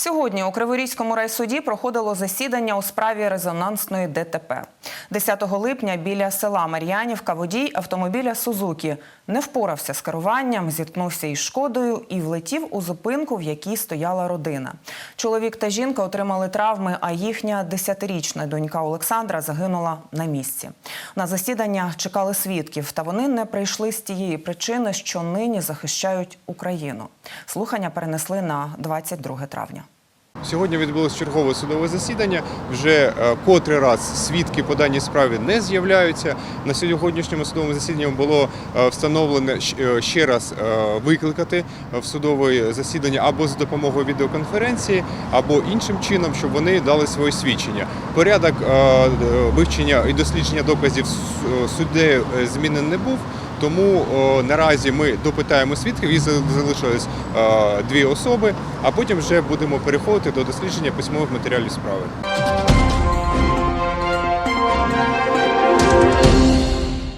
Сьогодні у Криворізькому райсуді проходило засідання у справі резонансної ДТП. 10 липня біля села Мар'янівка водій автомобіля Сузукі не впорався з керуванням, зіткнувся із шкодою і влетів у зупинку, в якій стояла родина. Чоловік та жінка отримали травми, а їхня 10-річна донька Олександра загинула на місці. На засідання чекали свідків, та вони не прийшли з тієї причини, що нині захищають Україну. Слухання перенесли на 22 травня. Сьогодні відбулось чергове судове засідання. Вже е, котрий раз свідки по даній справі не з'являються. На сьогоднішньому судовому засіданні було е, встановлено е, ще раз викликати в судове засідання або за допомогою відеоконференції, або іншим чином, щоб вони дали своє свідчення. Порядок вивчення і дослідження доказів суддею змінений не був. Тому наразі ми допитаємо свідків, і залишилось дві особи, а потім вже будемо переходити до дослідження письмових матеріалів справи.